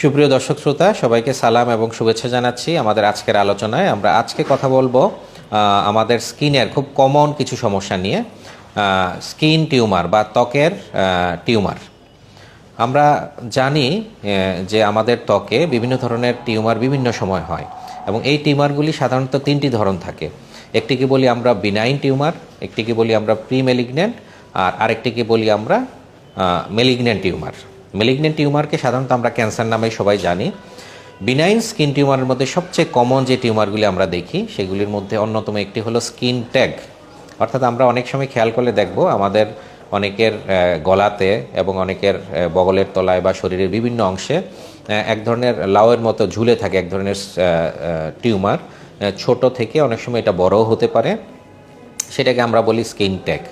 সুপ্রিয় দর্শক শ্রোতা, সবাইকে সালাম এবং শুভেচ্ছা জানাচ্ছি আমাদের আজকের আলোচনায়। আমরা আজকে কথা বলব আমাদের স্কিনের খুব কমন কিছু সমস্যা নিয়ে স্কিন টিউমার বা ত্বকের টিউমার। আমরা জানি যে আমাদের ত্বকে বিভিন্ন ধরনের টিউমার বিভিন্ন সময় হয় এবং এই টিউমারগুলি সাধারণত তিনটি ধরন থাকে। একটিকে বলি আমরা বিনাইন টিউমার, একটিকে বলি আমরা প্রি মেলিগনেন্ট আর আরেকটিকে বলি আমরা মেলিগনেন্ট টিউমার। মেলিগনেন্ট টিউমারকে সাধারণত আমরা ক্যান্সার নামে সবাই জানি। বিনাইন স্কিন টিউমারের মধ্যে সবচেয়ে কমন যে টিউমারগুলি আমরা দেখি, সেগুলির মধ্যে অন্যতম একটি হলো স্কিন ট্যাগ অর্থাৎ আমরা অনেক সময় খেয়াল করলে দেখব, আমাদের অনেকের গলাতে এবং অনেকের বগলের তলায় বা শরীরের বিভিন্ন অংশে এক ধরনের লাউয়ের মতো ঝুলে থাকে এক ধরনের টিউমার ছোট থেকে অনেক সময় এটা বড়ও হতে পারে। সেটাকে আমরা বলি স্কিন ট্যাগ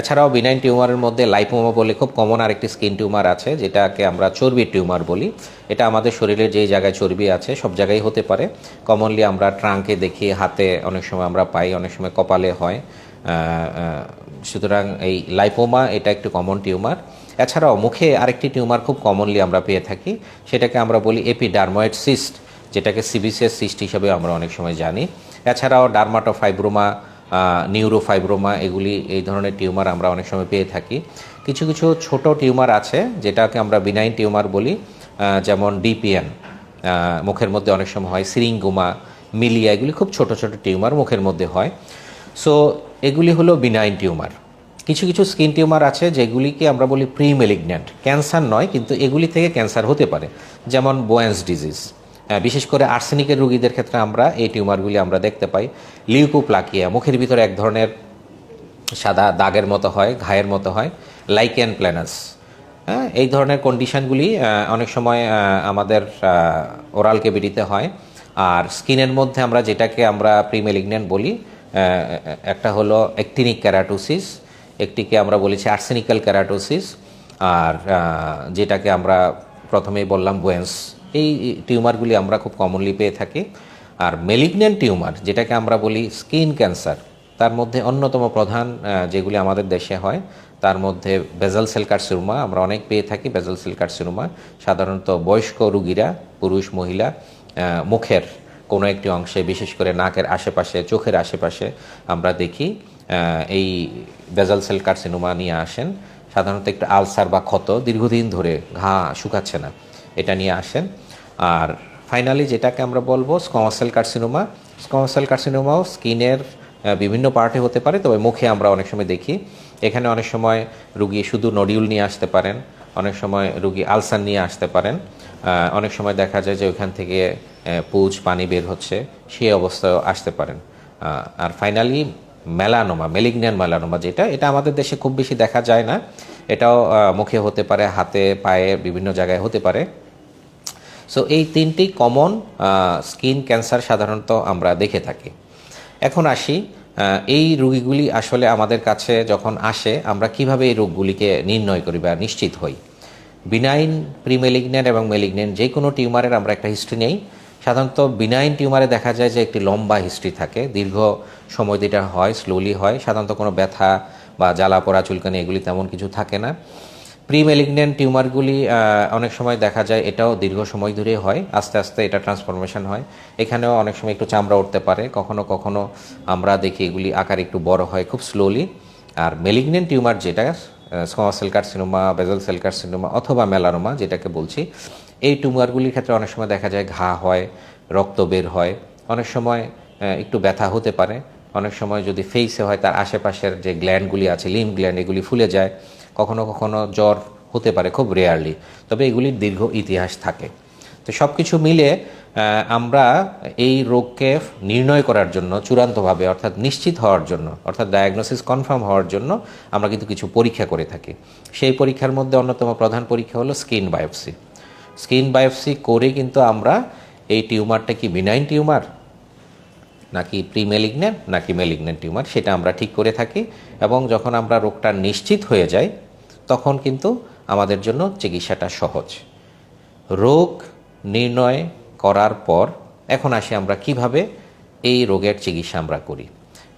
এছাড়াও বিনাইন টিউমারের মধ্যে লাইপোমা বলে খুব কমন আরেকটি স্কিন টিউমার আছে, যেটাকে আমরা চর্বি টিউমার বলি। এটা আমাদের শরীরের যেই জায়গায় চর্বি আছে, সব জায়গায় হতে পারে। কমনলি আমরা ট্রাঙ্কে দেখি, হাতে অনেক সময় আমরা পাই, অনেক সময় কপালে হয়। সুতরাং এই লাইপোমা এটা একটু কমন টিউমার এছাড়াও মুখে আরেকটি টিউমার খুব কমনলি আমরা পেয়ে থাকি, সেটাকে আমরা বলি এপিডার্ময়েড সিস্ট যেটাকে সিবিসিএস সিস্ট হিসেবে আমরা অনেক সময় জানি। এছাড়াও ডার্মাটোফাইব্রোমা নিউরোফাইব্রোমা, এগুলি এই ধরনের টিউমার আমরা অনেক সময় পেয়ে থাকি। কিছু কিছু ছোট টিউমার আছে, যেটাকে আমরা বিনাইন টিউমার বলি যেমন ডিপিএন মুখের মধ্যে অনেক সময় হয়, সিরিঙ্গুমা, মিলিয়া, এগুলি খুব ছোট ছোট টিউমার মুখের মধ্যে হয়। সো এগুলি হলো বিনাইন টিউমার। কিছু কিছু স্কিন টিউমার আছে, যেগুলিকে আমরা বলি প্রি মেলিগন্যান্ট ক্যান্সার নয়, কিন্তু এগুলি থেকে ক্যান্সার হতে পারে, যেমন বোয়েন্স ডিজিজ বিশেষ করে আর্সেনিকের রোগীদের ক্ষেত্রে আমরা এই টিউমারগুলি আমরা দেখতে পাই। লিউকোপ্লাকিয়া, মুখের ভিতরে এক ধরনের সাদা দাগের মতো হয়, ঘায়ের মতো হয় লাইকেন প্ল্যানাস হ্যাঁ এই ধরনের কন্ডিশনগুলি অনেক সময় আমাদের ওরাল কেভিটিতে হয়। আর স্কিনের মধ্যে আমরা যেটাকে আমরা প্রিমেলিগনেন্ট বলি একটা হলো অ্যাক্টিনিক ক্যারাটোসিস একটিকে আমরা বলেছি আর্সেনিক্যাল ক্যারাটোসিস আর যেটাকে আমরা প্রথমেই বললাম বোয়েন্স এই টিউমারগুলি আমরা খুব কমনলি পেয়ে থাকি। আর মেলিগনেন্ট টিউমার যেটাকে আমরা বলি স্কিন ক্যান্সার তার মধ্যে অন্যতম প্রধান যেগুলি আমাদের দেশে হয়, তার মধ্যে বেজাল সেল কার্সিনোমা আমরা অনেক পেয়ে থাকি বেজাল সেল কার্সিনোমা সাধারণত বয়স্ক রুগীরা, পুরুষ, মহিলা মুখের কোনো একটি অংশে, বিশেষ করে নাকের আশেপাশে, চোখের আশেপাশে আমরা দেখি এই বেজাল সেল কার্সিনোমা নিয়ে আসেন। সাধারণত একটু আলসার বা ক্ষত দীর্ঘদিন ধরে ঘা শুকাচ্ছে না। এটা নিয়ে আসেন। আর ফাইনালি যেটাকে আমরা বলব স্কমাসেল কার্সিনোমা স্কমাসেল কার্সিনোমাও স্কিনের বিভিন্ন পার্টে হতে পারে, তবে মুখে আমরা অনেক সময় দেখি। এখানে অনেক সময় রুগী শুধু নডিউল নিয়ে আসতে পারেন, অনেক সময় রুগী আলসার নিয়ে আসতে পারেন। অনেক সময় দেখা যায় যে ওইখান থেকে পুজ, পানি বের হচ্ছে সেই অবস্থায় আসতে পারেন। আর ফাইনালি মেলানোমা মেলিগনিয়ান মেলানোমা যেটা, এটা আমাদের দেশে খুব বেশি দেখা যায় না। এটাও মুখে হতে পারে, হাতে, পায়ে, বিভিন্ন জায়গায় হতে পারে। সো এই তিনটি কমন স্কিন ক্যান্সার সাধারণত আমরা দেখে থাকি। এখন আসি এই রোগীগুলি আসলে আমাদের কাছে যখন আসে, আমরা কীভাবে এই রোগগুলিকে নির্ণয় করি বা নিশ্চিত হই? বিনাইন, প্রিমেলিগনেন্ট এবং মেলিগনেন্ট যে কোনো টিউমারের আমরা একটা হিস্ট্রি নেই। সাধারণত বিনাইন টিউমারে দেখা যায় যে একটি লম্বা হিস্ট্রি থাকে। দীর্ঘ সময় যেটা হয় স্লোলি হয়। সাধারণত কোনো ব্যথা বা জ্বালা পোড়া চুলকানি এগুলি তেমন কিছু থাকে না। প্রি মেলিগনেন্ট টিউমারগুলি অনেক সময় দেখা যায় এটাও দীর্ঘ সময় ধরে হয়। আস্তে আস্তে এটা ট্রান্সফরমেশন হয়। এখানেও অনেক সময় একটু চামড়া উঠতে পারে। কখনো কখনো আমরা দেখি এগুলি আকার একটু বড় হয় খুব স্লোলি আর মেলিগনেন্ট টিউমার যেটা squamous cell carcinoma basal cell carcinoma অথবা মেলানোমা যেটাকে বলছি, এই টিউমারগুলির ক্ষেত্রে অনেক সময় দেখা যায় ঘা হয়, রক্ত বের হয়। অনেক সময় একটু ব্যথা হতে পারে। অনেক সময় যদি ফেইসে হয়, তার আশেপাশের যে গ্ল্যান্ডগুলি আছে লিম গ্ল্যান্ড এগুলি ফুলে যায়। কখনো কখনো জ্বর হতে পারে খুব রেয়ারলি তবে এগুলির দীর্ঘ ইতিহাস থাকে। তো সব কিছু মিলে আমরা এই রোগকে নির্ণয় করার জন্য, চূড়ান্তভাবে অর্থাৎ নিশ্চিত হওয়ার জন্য, অর্থাৎ ডায়াগনোসিস কনফার্ম হওয়ার জন্য আমরা কিন্তু কিছু পরীক্ষা করে থাকি। সেই পরীক্ষার মধ্যে অন্যতম প্রধান পরীক্ষা হলো স্কিন বায়োপসি স্কিন বায়োপসি করে কিন্তু আমরা এই টিউমারটা কি বিনাইন টিউমার, নাকি প্রি মেলিগনেন্ট নাকি মেলিগনেন্ট টিউমার, সেটা আমরা ঠিক করে থাকি এবং যখন আমরা রোগটা নিশ্চিত হয়ে যায় তখন কিন্তু আমাদের জন্য চিকিৎসাটা সহজ। রোগ নির্ণয় করার পর এখন আসি আমরা কীভাবে এই রোগের চিকিৎসা আমরা করি।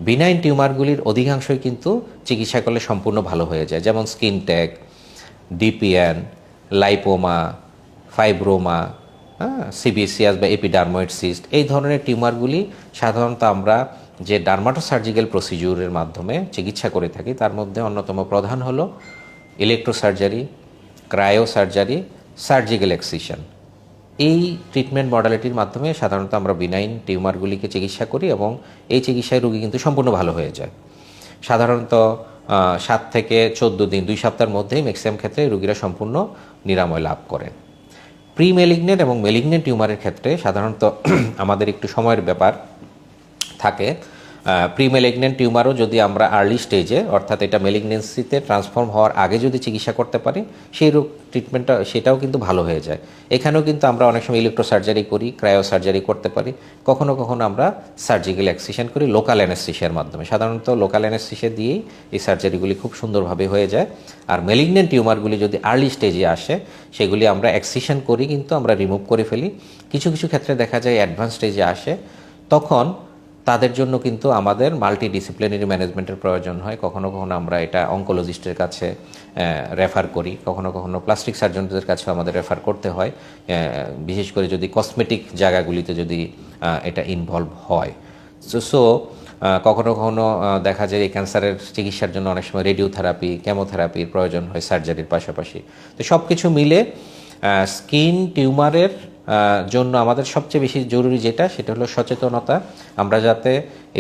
বিনাইন টিউমারগুলির অধিকাংশই কিন্তু চিকিৎসা করলে সম্পূর্ণ ভালো হয়ে যায়, যেমন skin tag, DPN, lipoma, fibroma হ্যাঁ সিবিসিয়াস বা এপিডার্ময়েড সিস্ট, এই ধরনের টিউমারগুলি সাধারণত আমরা যে ডার্মাটোসার্জিক্যাল প্রসিডিউরের মাধ্যমে চিকিৎসা করে থাকি, তার মধ্যে অন্যতম প্রধান হলো electrosurgery cryo surgery surgical excision এই ট্রিটমেন্ট মডালিটির মাধ্যমে সাধারণত আমরা বিনাইন টিউমারগুলিকে চিকিৎসা করি এবং এই চিকিৎসায় রোগী কিন্তু সম্পূর্ণ ভালো হয়ে যায়। সাধারণত সাত থেকে চোদ্দ দিন, দুই সপ্তাহের মধ্যেই ম্যাক্সিমাম ক্ষেত্রে রোগীরা সম্পূর্ণ নিরাময় লাভ করে। প্রি মেলিগনেন্ট এবং মেলিগনেন্ট টিউমারের ক্ষেত্রে সাধারণত আমাদের একটু সময়ের ব্যাপার থাকে। প্রি টিউমারও যদি আমরা আর্লি স্টেজে অর্থাৎ এটা মেলিগনেন্সিতে ট্রান্সফর্ম হওয়ার আগে যদি চিকিৎসা করতে পারি, সেই রোগ ট্রিটমেন্টটা সেটাও কিন্তু ভালো হয়ে যায়। এখানেও কিন্তু আমরা অনেক সময় ইলেকট্রো সার্জারি করি ক্রায়ো সার্জারি করতে পারি। কখনো কখনো আমরা সার্জিক্যাল অ্যাক্সিশন করি লোকাল অ্যানেস্থিসিয়ার মাধ্যমে। সাধারণত লোকাল অ্যানেস্থিসিয়া দিয়েই এই সার্জারিগুলি খুব সুন্দরভাবে হয়ে যায়। আর মেলিগনেন্ট টিউমারগুলি যদি আর্লি স্টেজে আসে, সেগুলি আমরা অ্যাক্সিশন করি, কিন্তু আমরা রিমুভ করে ফেলি। কিছু কিছু ক্ষেত্রে দেখা যায় অ্যাডভান্স স্টেজে আসে। তখন তাদের জন্য কিন্তু আমাদের মাল্টি ডিসিপ্লিনারি ম্যানেজমেন্টের প্রয়োজন হয়। কখনো কখনো আমরা এটা অঙ্কোলজিস্টের কাছে রেফার করি। কখনো কখনো প্লাস্টিক সার্জনদের কাছেও আমাদের রেফার করতে হয়। বিশেষ করে যদি কসমেটিক জায়গাগুলিতে যদি এটা ইনভলভ হয়। সো সো কখনো কখনো দেখা যায় এই ক্যান্সারের চিকিৎসার জন্য অনেক সময় রেডিওথেরাপি কেমোথেরাপির প্রয়োজন হয় সার্জারির পাশাপাশি। তো সব কিছু মিলে স্কিন টিউমারের জন্য আমাদের সবচেয়ে বেশি জরুরি যেটা, সেটা হলো সচেতনতা। আমরা যাতে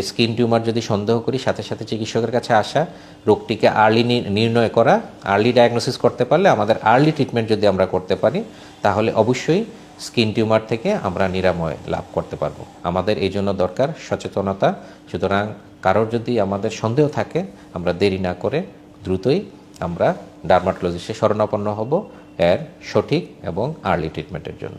স্কিন টিউমার যদি সন্দেহ করি, সাথে সাথে চিকিৎসকের কাছে আসা, রোগটিকে আর্লি নির্ণয় করা আর্লি ডায়াগনোসিস করতে পারলে আমাদের আর্লি ট্রিটমেন্ট যদি আমরা করতে পারি, তাহলে অবশ্যই স্কিন টিউমার থেকে আমরা নিরাময় লাভ করতে পারব। আমাদের এই জন্য দরকার সচেতনতা। সুতরাং কারোর যদি আমাদের সন্দেহ থাকে, আমরা দেরি না করে দ্রুতই আমরা ডার্মাটোলজিস্টের শরণাপন্ন হব এর সঠিক এবং আর্লি ট্রিটমেন্টের জন্য।